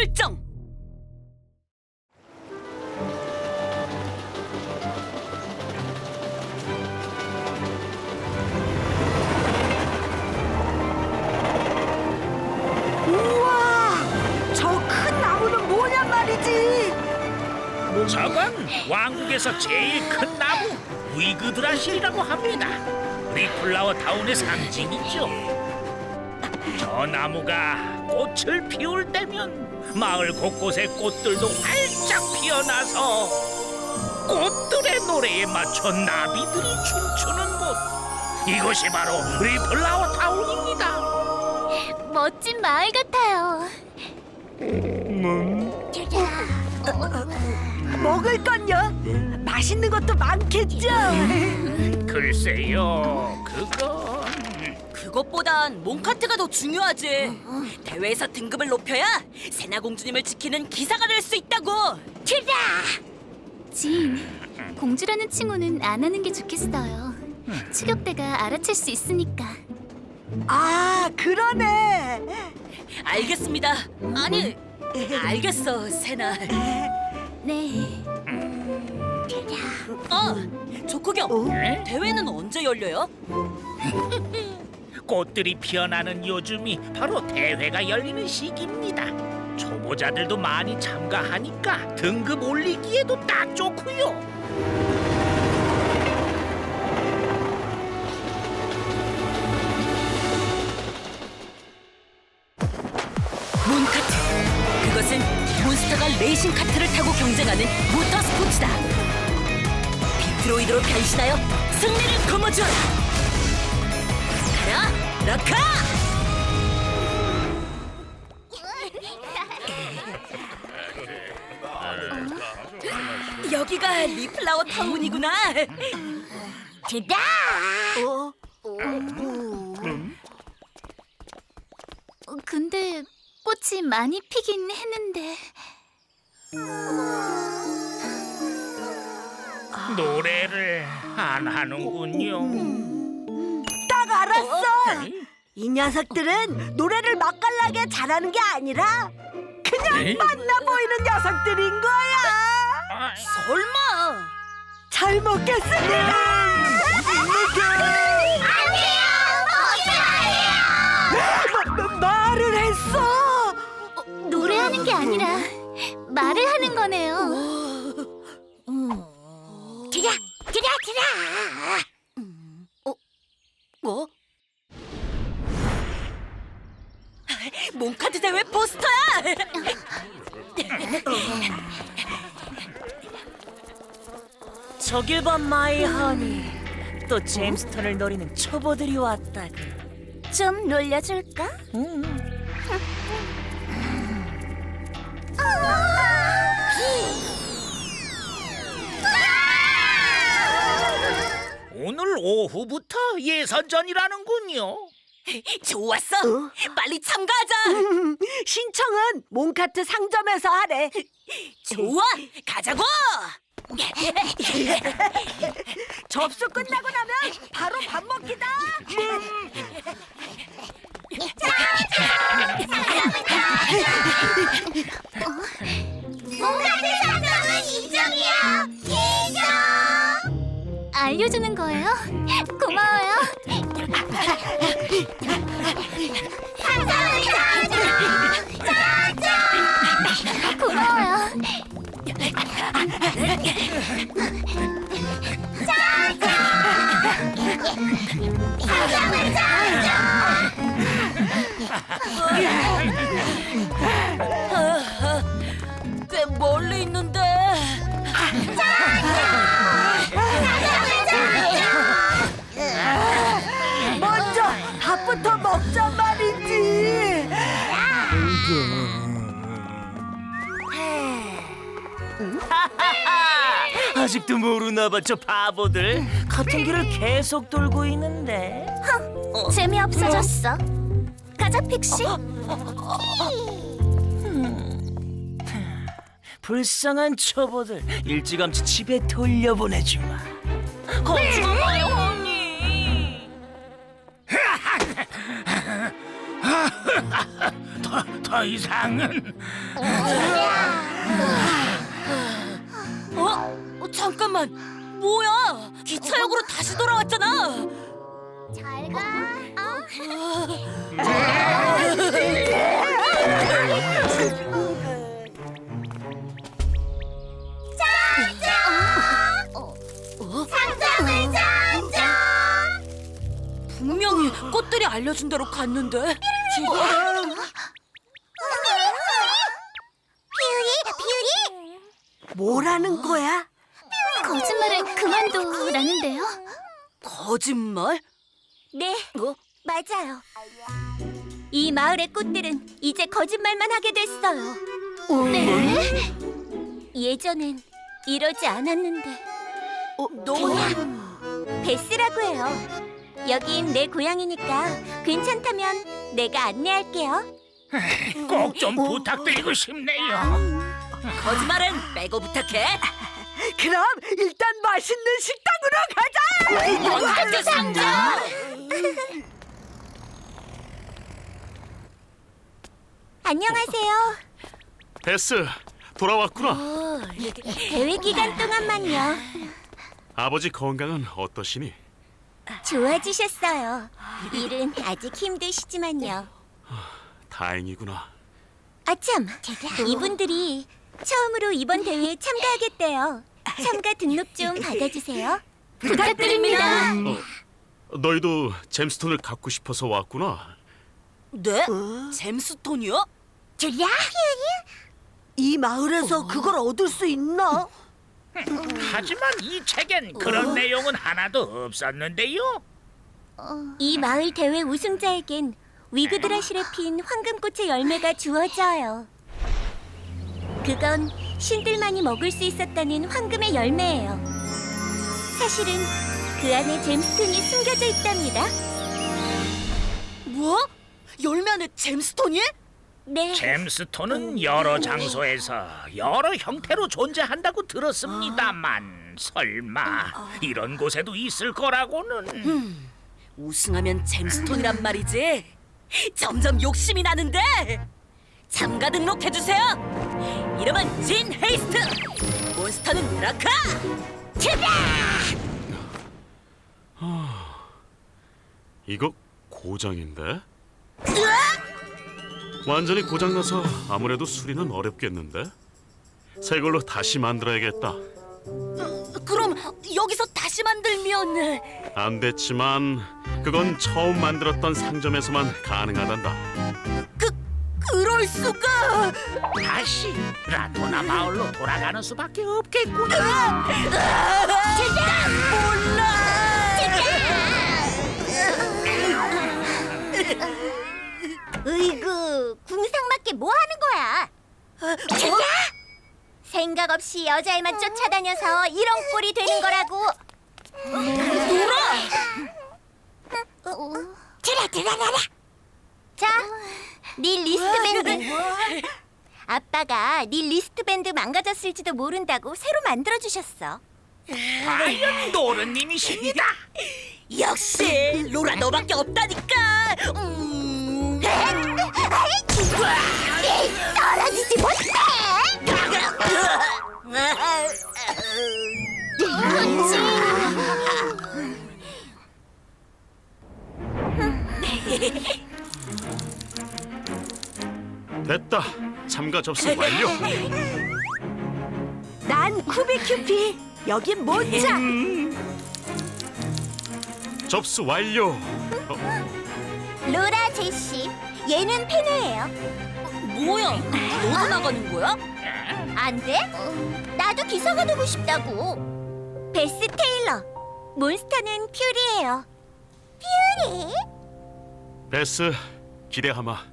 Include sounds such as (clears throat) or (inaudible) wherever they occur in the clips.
설정. 우와! 저 큰 나무는 뭐냔 말이지? 저건 왕국에서 제일 큰 나무 위그드라실이라고 합니다. 리플라워 타운의 상징이죠. 저 나무가 꽃을 피울 때면 마을 곳곳의 꽃들도 활짝 피어나서 꽃들의 노래에 맞춰 나비들이 춤추는 곳. 이곳이 바로 리플라워 타운입니다. 멋진 마을 같아요. 먹을 건요? 맛있는 것도 많겠죠? (laughs) 글쎄요, 그건 그것보단 몽카트가 더 중요하지. 대회에서 등급을 높여야 세나 공주님을 지키는 기사가 될 수 있다고. 튀라! 진, 공주라는 칭호는 안 하는 게 좋겠어요. 추격대가 알아챌 수 있으니까. 아, 그러네. 알겠습니다. 아니, 알겠어, 세나. 네, 어, 조쿠경. 어? 에? 대회는 언제 열려요? (laughs) 꽃들이 피어나는 요즘이 바로 대회가 열리는 시기입니다. 초보자들도 많이 참가하니까 등급 올리기에도 딱 좋고요. 여기가 리플라워 타운이구나. 대다. 어? 어, 근데 꽃이 많이 피긴 했는데. 노래를 안 하는군요. 딱 알았어. 이 녀석들은 노래를 맛깔나게 잘하는 게 아니라 그냥? 만나 보이는 녀석들인 거야. 아, 설마. 잘 먹겠습니다. 마- 마- 말을 했어. 노래하는 게 아니라 말을 하는 거네요. 기라, 기라, 기라. 어? 뭐? 몽카드 대회 포스터야! (laughs) 저길 봐 마이 허니 또 제임스턴을 노리는 초보들이 왔다고 좀 놀려줄까? 오늘 오후부터 예선전이라는군요. 좋았어! 빨리 참가하자! (laughs) 신청은 몬카트 상점에서 하래. 좋아! 가자고! (laughs) 접수 끝나고 나면 바로 밥 먹기다. 알려주는 거예요? 고마워요. 고마워요. 꽤 아직도 모르나 봐 저 바보들? 같은 길을 계속 돌고 있는데. 재미없어졌어. 가자, 픽시. 불쌍한 초보들 일찌감치 집에 돌려보내주마. 거주가 마이 허니 더, 더 이상은 잠깐만. 뭐야? 기차역으로 다시 돌아왔잖아. 잘 가. 상점을 찾자. 분명히 꽃들이 알려준 대로 갔는데. 뭐라는 거야? 그만둬라는데요. 거짓말? 네, 어? 맞아요. 이 마을의 꽃들은 이제 거짓말만 하게 됐어요. 네? 예전엔 이러지 않았는데. 어, 너는 베스라고 해요. 여긴 내 고향이니까 괜찮다면 내가 안내할게요. 꼭 좀 부탁드리고 싶네요. 거짓말은 빼고 부탁해. 그럼 일단 맛있는 식당으로 가자. 몬카트 (laughs) 상점. 안녕하세요. 베스 돌아왔구나. 대회 기간 동안만요. 아버지 건강은 어떠시니? 좋아지셨어요. 일은 아직 힘드시지만요. 다행이구나. 아참, 이분들이 처음으로 이번 대회에 참가하겠대요. 참가 등록 좀 받아주세요. 부탁드립니다. 너희도 잼스톤을 갖고 싶어서 왔구나. 네? 잼스톤이요? 줄야? 이 마을에서 그걸 얻을 수 있나? 하지만 이 책엔 그런 내용은 하나도 없었는데요. 이 마을 대회 우승자에겐 위그드라실에 핀 황금꽃의 열매가 주어져요. 그건 신들만이 먹을 수 있었다는 황금의 열매예요. 사실은 그 안에 잼스톤이 숨겨져 있답니다. 뭐? 열매 안에 잼스톤이? 네, 잼스톤은 여러 장소에서 여러 형태로 존재한다고 들었습니다만 설마 이런 곳에도 있을 거라고는 우승하면 잼스톤이란 말이지. 점점 욕심이 나는데. 참가 등록해 주세요. 이름은 진 헤이스트. 몬스터는 드라카. 이거 고장인데? 완전히 고장나서 아무래도 수리는 어렵겠는데? 새 걸로 다시 만들어야겠다. 그럼 여기서 다시 만들면 안 됐지만 그건 처음 만들었던 상점에서만 가능하단다. 그 그럴 수가. 다시 라토나 마을로 돌아가는 수밖에 없겠구나. 으이구, 궁상맞게 뭐 하는 거야? 야! 생각 없이 여자애만 쫓아다녀서 이런 꼴이 되는 거라고. 놀아! 들어, 들어, 들어. 자, 네 리스트밴드. (laughs) 아빠가 네 리스트밴드 망가졌을지도 모른다고 새로 만들어 주셨어. 과연 노르님이십니다. (laughs) 역시 로라 너밖에 없다니까. 음. (laughs) 떨어지지 못해. 됐다. 참가 접수 완료. (laughs) 난 쿠비큐피. 여긴 모짜. 접수 완료. 로라 제시, 얘는 페네예요. 뭐야? 너도 나가는 거야? 안 돼? 나도 기사가 되고 싶다고. 베스 테일러, 몬스터는 퓨리예요. 퓨리? 베스 기대하마.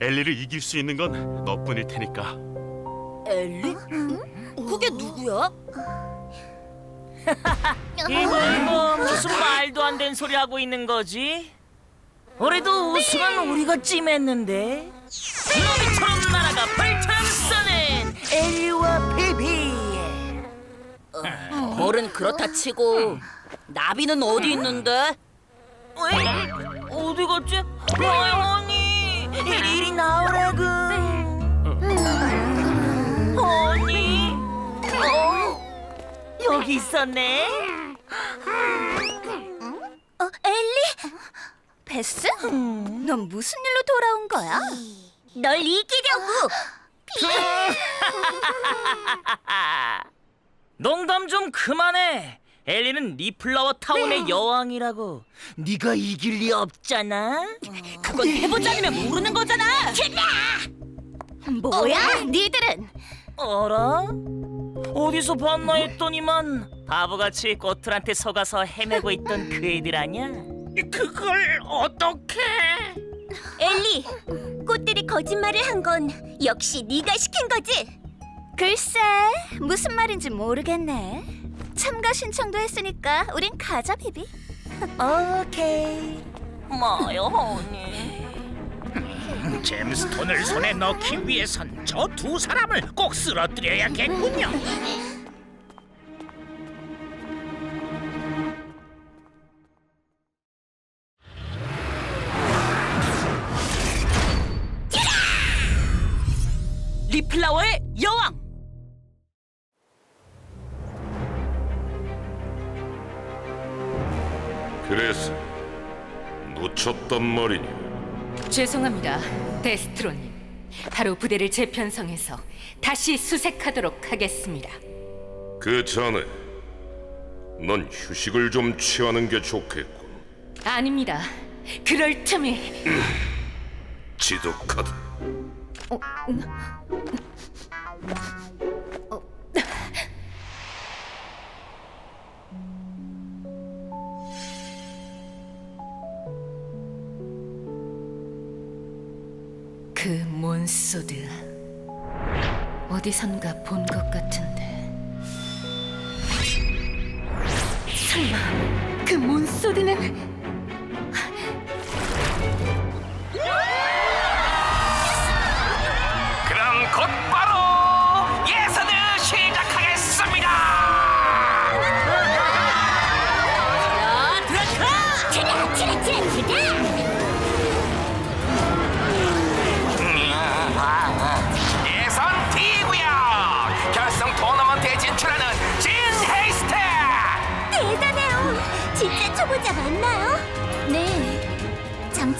엘리를 이길 수 있는 건 너뿐일 테니까. 엘리? 그게 누구야? (laughs) 이거 이거 무슨 말도 안 되는 소리 하고 있는 거지? 올해도 우승은 우리가 찜했는데. 드로미처럼 날아가 발처럼 쏘는 엘리와 비비. 벌은 그렇다 치고 나비는 어디 있는데? 왜? 어디 갔지? 할머니 이리 이 있었네. 어, 엘리? 베스? 넌 무슨 일로 돌아온 거야? 널 이기려고. (laughs) 농담 좀 그만해. 엘리는 리플라워 타운의 여왕이라고. 네가 이길 리 없잖아. 그건 해보지 않으면 모르는 거잖아. 뭐야? 니들은 어라? 어디서 봤나 했더니만 바보같이 꽃들한테 속아서 헤매고 있던 그 애들 아니야? 그걸 어떻게? 엘리, 꽃들이 거짓말을 한 건 역시 네가 시킨 거지? 글쎄, 무슨 말인지 모르겠네. 참가 신청도 했으니까 우린 가자, 비비. 오케이. 뭐요, honey? 잼스톤을 손에 넣기 위해선 저 두 사람을 꼭 쓰러뜨려야겠군요. 리플라워의 여왕. 그래서 놓쳤단 말이냐? 죄송합니다, 데스트로님. 바로 부대를 재편성해서 다시 수색하도록 하겠습니다. 그 전에 넌 휴식을 좀 취하는 게 좋겠군. 아닙니다. 그럴 틈이 (clears throat) 지독하다. 그 몬소드 어디선가 본 것 같은데. 설마 그 몬소드는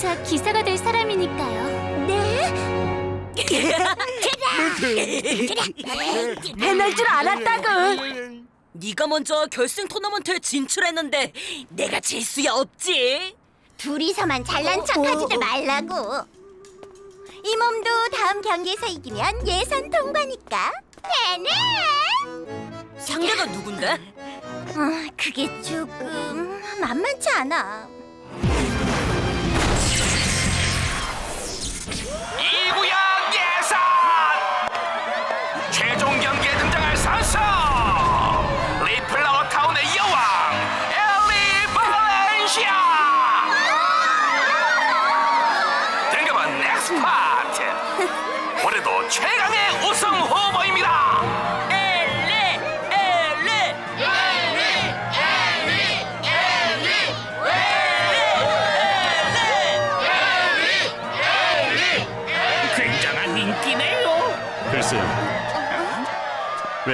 장차 기사가 될 사람이니까요. 네. 해낼 줄 알았다고. 네가 먼저 결승 토너먼트에 진출했는데 내가 질 수야 없지. 둘이서만 잘난 척하지들 말라고. 이 몸도 다음 경기에서 이기면 예선 통과니까. 네네. 상대가 누군데? 아, 그게 조금 만만치 않아.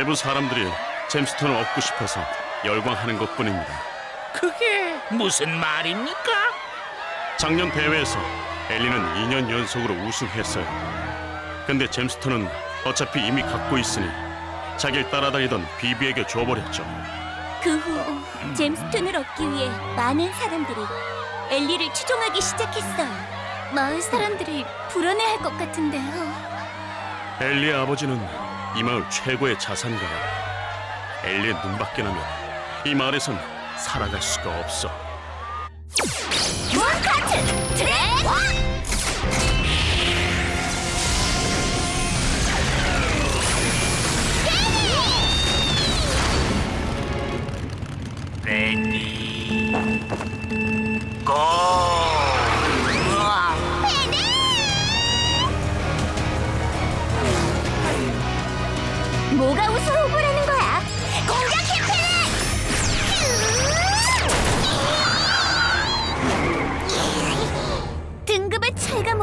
외부 사람들이 잼스톤을 얻고 싶어서 열광하는 것뿐입니다. 그게 무슨 말입니까? 작년 대회에서 엘리는 2년 연속으로 우승했어요. 근데 잼스톤은 어차피 이미 갖고 있으니 자기를 따라다니던 비비에게 줘버렸죠. 그 후 잼스톤을 얻기 위해 많은 사람들이 엘리를 추종하기 시작했어요. 마을 사람들이 불안해할 것 같은데요. 엘리의 아버지는 이 마을 최고의 자산가야. 엘리의 눈밖에 나면 이 마을에선 살아갈 수가 없어. 원카트 레디 고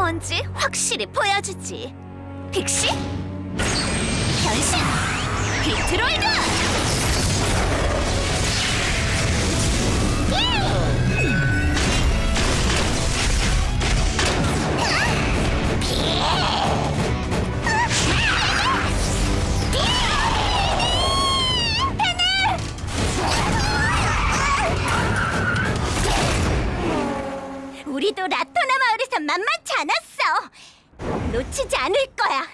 뭔지 확실히 보여주지. 픽시 변신! 비트로이드! 우리도 마을에서 만만치 않았어. 놓치지 않을 거야.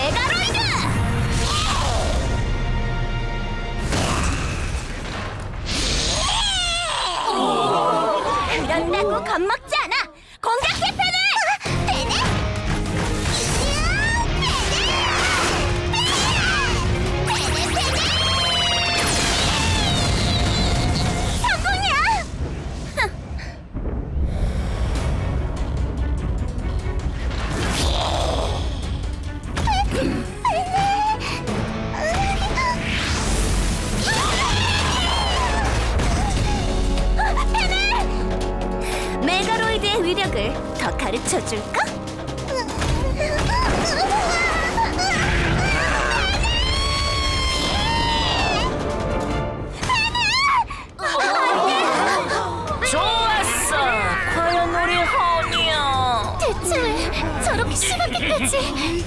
메가로이드! 의 위력을 더 가르쳐 줄까? 좋았어. 과연 우리 허니야. 대체 왜 저렇게 심하게까지?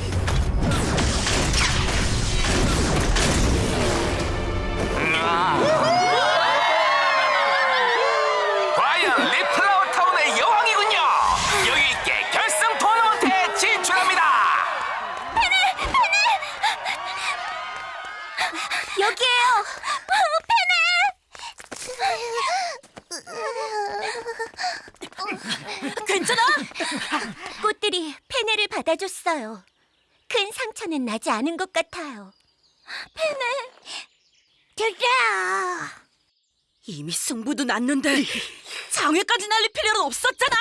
과 페네를 받아줬어요. 큰 상처는 나지 않은 것 같아요. 페네, 드라. 이미 승부도 났는데 장외까지 날릴 필요는 없었잖아.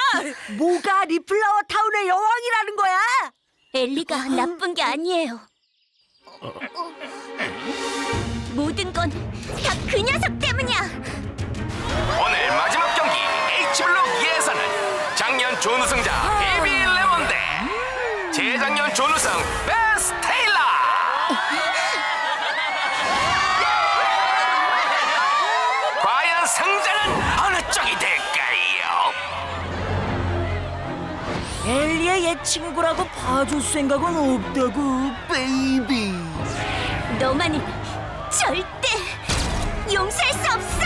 뭐가 리플라워 타운의 여왕이라는 거야? 엘리가 나쁜 게 아니에요. 모든 건 다 그 녀석 때문이야. 오늘 마지막 경기 H블록 예 승자는 어느 쪽이 될까요? 엘리의 옛 친구라고 봐줄 생각은 없다고, 베이비. 너만은 절대 용서할 수 없어.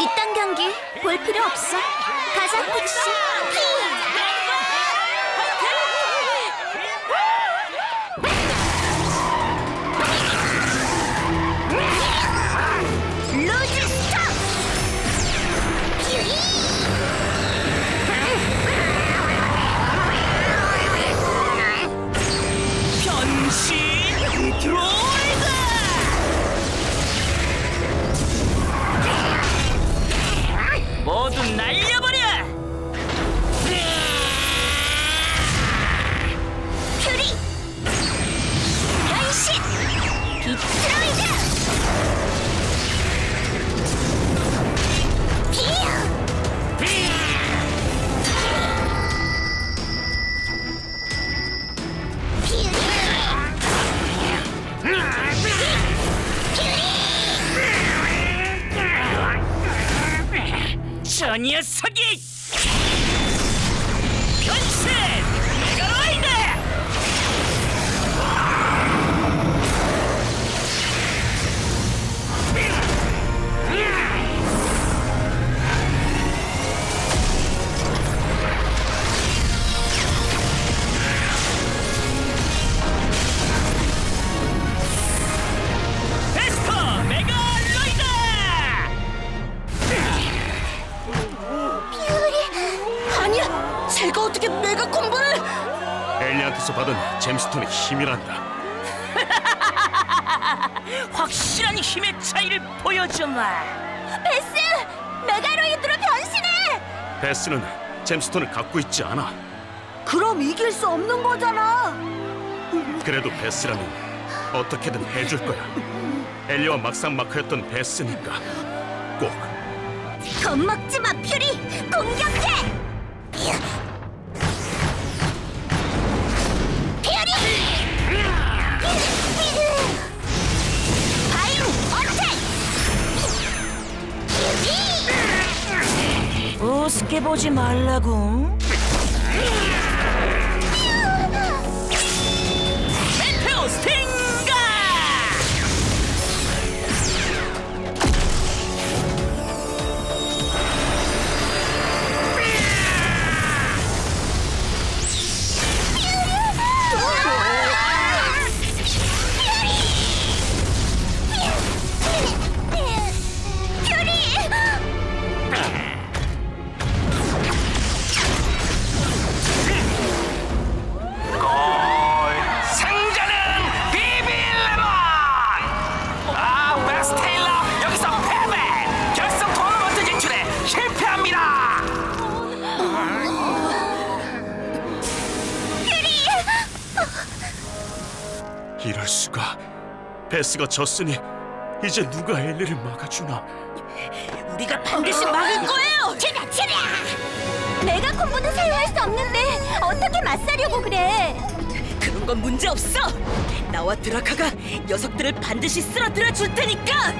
이딴 경기 볼 필요 없어. 가자, 저 녀석이! 힘이란다. (laughs) 확실한 힘의 차이를 보여주마. 베스! 메가로이드로 변신해! 베스는 잼스톤을 갖고 있지 않아. 그럼 이길 수 없는 거잖아. 그래도 베스라면 어떻게든 해줄 거야. 엘리와 막상 막하였던 베스니까 꼭 겁먹지 마, 퓨리! 공격해! 우습게 보지 말라고. 이럴 수가. 베스가 졌으니 이제 누가 엘리를 막아주나? 우리가 반드시 막을 거예요. 치랴 치랴! 메가 콤보는 사용할 수 없는데 어떻게 맞서려고 그래? 그런 건 문제 없어. 나와 드라카가 녀석들을 반드시 쓰러뜨려 줄 테니까.